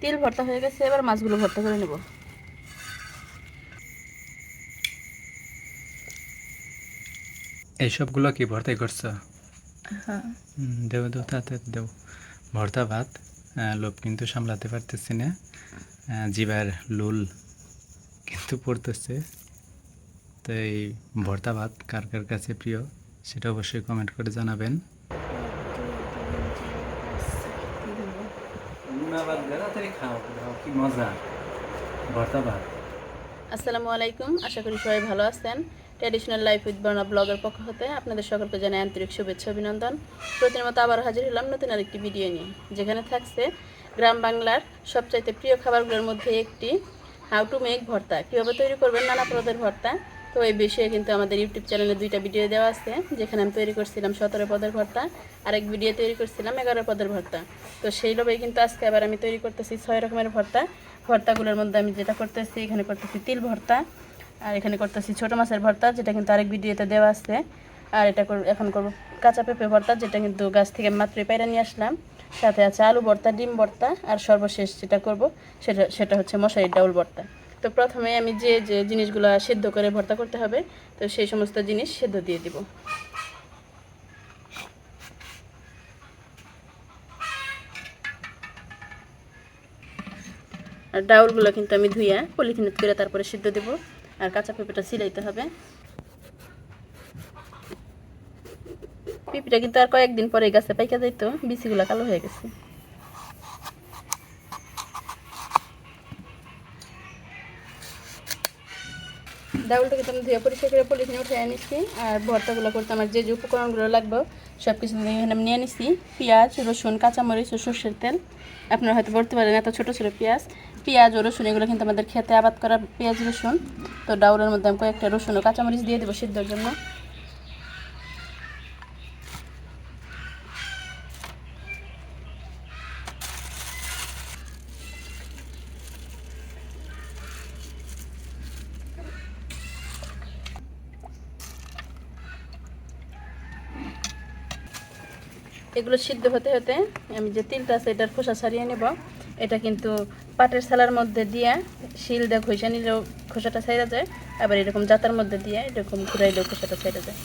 তেল ভর্তা হয়ে গেছে এবার মাছগুলো ভর্তা করে নেব। এইসবগুলো কি ভর্তাই করছ? হ্যাঁ। দেও দেও তাতে দেও। ভর্তা ভাত আহ, লোভ কিন্তু সামলাতে পারতেছি না। আহ, জিবার লুল কিন্তু পড়তেছে। তো এই ভর্তা ভাত কার কার কাছে প্রিয় সেটা অবশ্যই কমেন্ট করে জানাবেন। আসসালামু আলাইকুম, আশা করি সবাই ভালো আছেন। ট্র্যাডিশনাল লাইফ উইথ বর্ণা ব্লগের পক্ষ হতে আপনাদের সকলকে জানাই আন্তরিক শুভেচ্ছা, অভিনন্দন। প্রতিদিন মতো আবার হাজির হলাম নতুন আরেকটি ভিডিও নিয়ে, যেখানে থাকছে গ্রাম বাংলার সবচাইতে প্রিয় খাবারগুলোর মধ্যে একটি হাউ টু মেক ভর্তা। কীভাবে তৈরি করবেন, নানা পদের ভর্তা। তো এই বিষয়ে কিন্তু আমাদের ইউটিউব চ্যানেলে দুইটা ভিডিও দেওয়া আছে, যেখানে আমি তৈরি করছিলাম সতেরো পদের ভর্তা আর এক ভিডিও তৈরি করছিলাম এগারো পদের ভর্তা। তো সেই লোভেই কিন্তু আজকে আবার আমি তৈরি করতেছি ছয় রকমের ভর্তা। ভর্তাগুলোর মধ্যে আমি যেটা করতেছি, এখানে করতেছি তিল ভর্তা, আর এখানে করতেছি ছোটো মাছের ভর্তা, যেটা কিন্তু আরেক ভিডিওতে দেওয়া আছে। আর এটা এখন করব কাঁচা পেঁপে ভর্তা, যেটা কিন্তু গাছ থেকে মাত্রই পায়রা নিয়ে আসলাম। সাথে আছে আলু ভর্তা, ডিম ভর্তা, আর সর্বশেষ যেটা করব, সেটা সেটা হচ্ছে মশারির ডাউল ভর্তা। তো প্রথমে আমি যে যে জিনিসগুলো সেদ্ধ করে ভর্তা করতে হবে, তো সেই সমস্ত জিনিস সেদ্ধ দিয়ে দিব। আর ডাউলগুলো কিন্তু আমি ধুইয়া পলিথিনে করে তারপরে সিদ্ধ দেবো, আর কাঁচা পেঁপেটা সিলাইতে হবে। পেঁপেটা কিন্তু আর কয়েকদিন পরে গাছে পাইকা যাইতো, বিচিগুলো কালো হয়ে গেছে। ডাউলটা কিন্তু আমি ধুয়ে পরিষ্কার করে পলিথিনে উঠে নিচ্ছি আর ভর্তাগুলো করতে আমার যে যে উপকরণগুলো লাগবে সব কিছু এখানে আমি নিয়ে নিচ্ছি পেঁয়াজ, রসুন, কাঁচামরিচ ও সর্ষের তেল। আপনারা হয়তো বলতে পারেন এত ছোটো ছোটো পেঁয়াজ। পেঁয়াজ ও রসুন, এগুলো কিন্তু আমাদের খেতে আবাদ করা পেঁয়াজ রসুন। তো ডাউলের মধ্যে আমি কয়েকটা রসুন ও কাঁচামরিচ দিয়ে দেবো সিদ্ধর জন্য। এগুলো সিদ্ধ হতে হতে আমি যে তিলটা আছে, এটার খোসা ছাড়িয়ে নেব। এটা কিন্তু পাটের সালার মধ্যে দিয়ে শিল দিয়ে ঘষে নিলেও খোসাটা ছাইড়া যায়, আবার এরকম জাতার মধ্যে দিয়ে এরকম ঘুরাইলেও খোসাটা ছাইড়া যায়।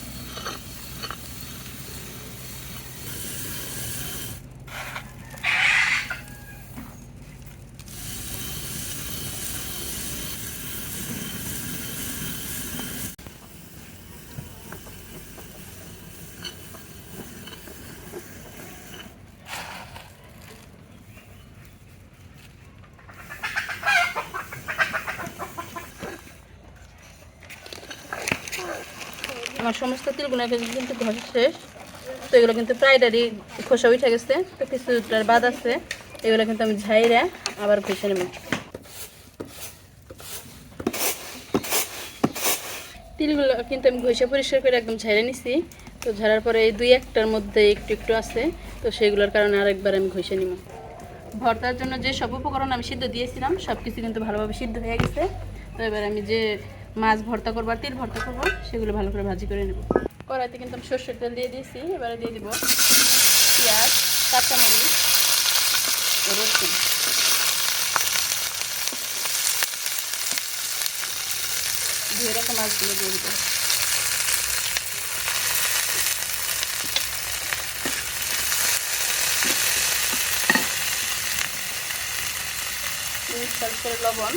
আমার সমস্ত তিলগুলো কিন্তু ঘষা শেষ। তো এগুলো কিন্তু প্রায়টারই খোসা উঠে গেছে। তো কিছুটার বাদ আছে। এগুলো কিন্তু আমি ঝাইরা আবার ঘষে নেব। তিলগুলো কিন্তু আমি ঘষে পরিষ্কার করে একদম ঝাইরে নিছি। তো ঝাড়ার পরে এই দুই একটার মধ্যে একটু একটু আছে। তো সেগুলোর কারণে আরেকবার আমি ঘষে নিব। ভর্তার জন্য যে সব উপকরণ আমি সিদ্ধ দিয়েছিলাম সব কিছু কিন্তু ভালোভাবে সিদ্ধ হয়ে গেছে। তো এবার আমি যে মাছ ভর্তা করব আর তিল ভর্তা করব, সেগুলো ভালো করে ভাজি করে নেব। কড়াইতে কিন্তু আমি সর্ষের তেল দিয়ে দিয়েছি এবারে দিয়ে দিব পেঁয়াজ, কাঁচামরিচ, রসুন। মাছগুলো দিয়ে দিব। লবণ।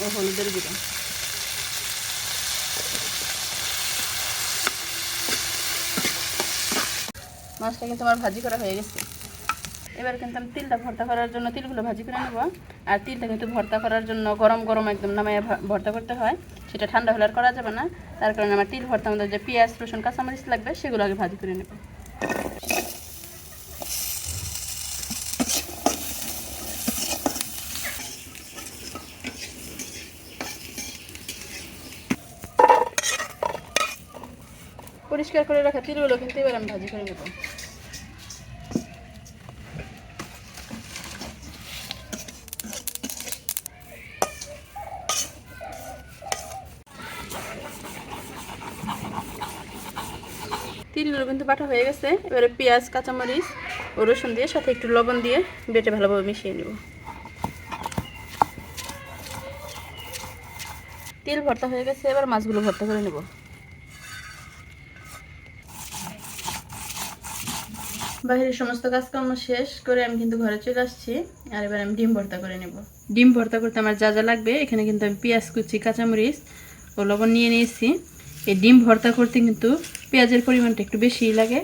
ও হলুদের গুঁড়ো। মাছটা কিন্তু আমার ভাজি করা হয়ে গেছে। এবার কিন্তু আমি তিলটা ভর্তা করার জন্য তিলগুলো ভাজি করে নেব। আর তিলটা কিন্তু ভর্তা করার জন্য গরম গরম একদম নামায় ভা- ভর্তা করতে হয়। সেটা ঠান্ডা হলে আর করা যাবে না। তার কারণে আমার তিল ভর্তা মধ্যে যে পেঁয়াজ, রসুন, কাঁচামরিচ লাগবে, সেগুলো আগে ভাজি করে নেব। পরিষ্কার করে রাখা তিলগুলো কিন্তু এবার আমি ভাজি করে নেব। তিলগুলো কিন্তু বাটা হয়ে গেছে। এবারে পেঁয়াজ, কাঁচামরিচ ও রসুন দিয়ে সাথে একটু লবণ দিয়ে বেটে ভালোভাবে মিশিয়ে নেব। তিল ভর্তা হয়ে গেছে, এবার মাছগুলো ভর্তা করে নেব। বাইরের সমস্ত কাজকর্ম শেষ করে আমি কিন্তু ঘরে চলে আসছি। আর এবার আমি ডিম ভর্তা করে নেব। ডিম ভর্তা করতে আমার যা যা লাগবে, এখানে কিন্তু আমি পেঁয়াজ কুচি, কাঁচামরিচ ও লবণ নিয়ে নিয়েছি। এই ডিম ভর্তা করতে কিন্তু পেঁয়াজের পরিমাণটা একটু বেশিই লাগে।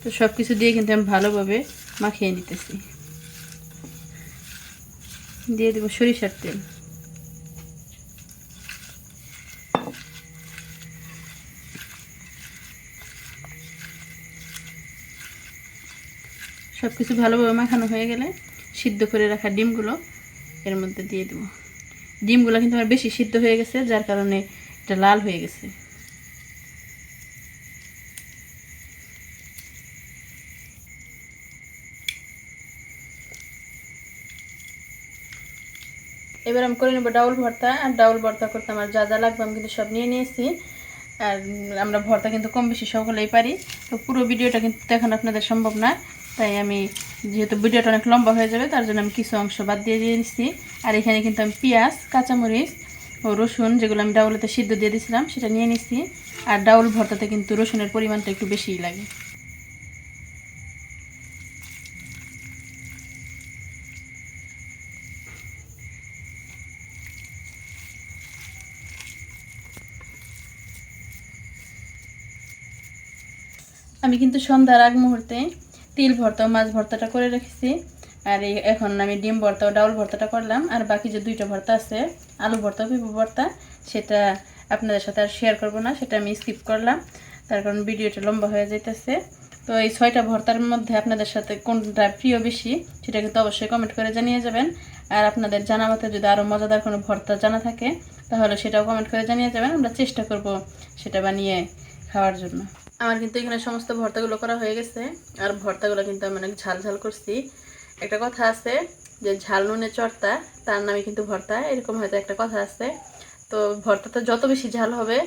তো সব কিছু দিয়ে কিন্তু আমি ভালোভাবে মাখিয়ে নিতেছি। দিয়ে দেবো সরিষার তেল। সব কিছু ভালোভাবে মাখানো হয়ে গেলে সিদ্ধ করে রাখা ডিমগুলো এর মধ্যে দিয়ে দেবো। ডিমগুলো কিন্তু আমার বেশি সিদ্ধ হয়ে গেছে, যার কারণে এটা লাল হয়ে গেছে। এবার আমি করে নেব ডাউল ভর্তা। আর ডাউল ভর্তা করতে আমার যা যা লাগবে আমি কিন্তু সব নিয়ে নিয়েছি। আর আমরা ভর্তা কিন্তু কম বেশি সকলেই পারি। তো পুরো ভিডিওটা কিন্তু দেখানো আপনাদের সম্ভব না। তাই আমি যেহেতু ভিডিওটা অনেক লম্বা হয়ে যাবে, তার জন্য আমি কিছু অংশ বাদ দিয়ে দিয়ে দিচ্ছি আর এখানে কিন্তু আমি পেঁয়াজ, কাঁচামরিচ ও রসুন, যেগুলো আমি ডাউলেতে সিদ্ধ দিয়ে দিয়েছিলাম, সেটা নিয়ে নিচ্ছি। আর ডাউল ভর্তাতে কিন্তু রসুনের পরিমাণটা একটু বেশিই লাগে। আমি কিন্তু সন্ধ্যার আগ মুহূর্তে তিল ভর্তা, মাছ ভর্তাটা করে রেখেছি। আর এই এখন আমি ডিম ভর্তা ও ডাউল ভর্তাটা করলাম। আর বাকি যে দুইটা ভর্তা আছে, আলু ভর্তা পিপু ভর্তা, সেটা আপনাদের সাথে আর শেয়ার করব না, সেটা আমি স্কিপ করলাম। তার কারণ ভিডিওটা লম্বা হয়ে যাইতেছে। তো এই ছয়টা ভর্তার মধ্যে আপনাদের সাথে কোনটা প্রিয় বেশি, সেটা কিন্তু অবশ্যই কমেন্ট করে জানিয়ে যাবেন। আর আপনাদের জানা মতে যদি আরও মজাদার কোনো ভর্তা জানা থাকে, তাহলে সেটাও কমেন্ট করে জানিয়ে যাবেন। আমরা চেষ্টা করব সেটা বানিয়ে খাওয়ার জন্য। আমার কিন্তু এখানে সমস্ত ভর্তাগুলো করা হয়ে গেছে। আর ভর্তাগুলো কিন্তু আমি অনেক ঝাল ঝাল করছি। একটা কথা আছে যে ঝাল নুনে চর্তা তার নামে কিন্তু ভর্তা এরকম হয়তো একটা কথা আছে। তো ভর্তাটা যত বেশি ঝাল হবে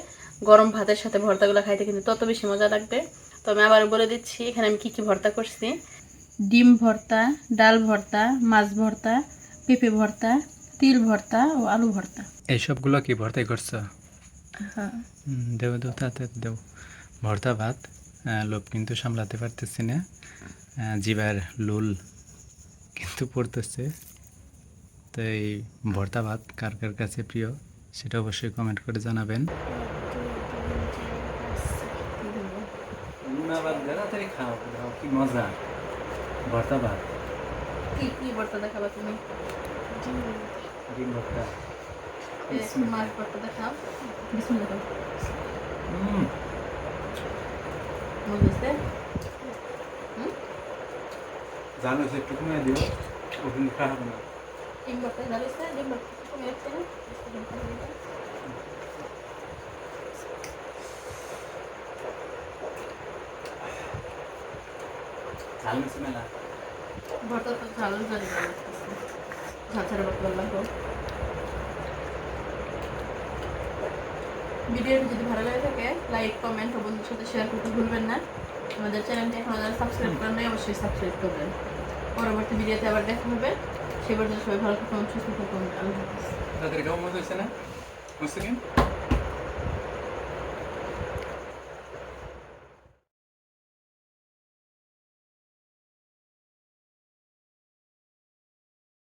গরম ভাতের সাথে ভর্তাগুলো খাইতে কিন্তু তত বেশি মজা লাগবে। তো আমি আবার বলে দিচ্ছি এখানে আমি কী কী ভর্তা করছি? ডিম ভর্তা ডাল ভর্তা মাছ ভর্তা পেঁপে ভর্তা তিল ভর্তা ও আলু ভর্তা। এইসবগুলো কি ভর্তাই করছ? হ্যাঁ। দেও দেও তাতে দেও। ভর্তা ভাত লোভ কিন্তু সামলাতে পারতেছি না। জিবার লুল কিন্তু পড়তেছে। তো এই ভর্তা ভাত কার কার কাছে প্রিয় সেটা অবশ্যই কমেন্ট করে জানাবেন। খাও খাও কি মজা। ভর্তা ভাত কি কি ভর্তা দেখাবা তুমি? ডিম ভর্তা। মাছ ভর্তা দেখাও। বিসমিল্লাহ হুম বুঝেছে হুম? জানো সে একটু কমিয়ে দিও। ওখানে খারাপ না। ডিম ভর্তা জানিস ডিম ভর্তা কমে যাচ্ছে না? ঝাল মিশে মেলা। ভর্তা তো ঝাল ঝাল ঝাল ছাড়া ভালো লাগবে ভিডিওটি যদি ভালো লাগে থাকে লাইক কমেন্ট ও বন্ধুর সাথে শেয়ার করতে ভুলবেন না। আমাদের চ্যানেলটি এখন যারা সাবস্ক্রাইব করেন নাই, অবশ্যই সাবস্ক্রাইব করবেন। পরবর্তী ভিডিওতে আবার দেখা হবে। সে পর্যন্ত সবাই ভালো থাকুন, সুস্থ থাকুন, আল্লাহ হাফিজ। তাদের গাও হয়েছে না?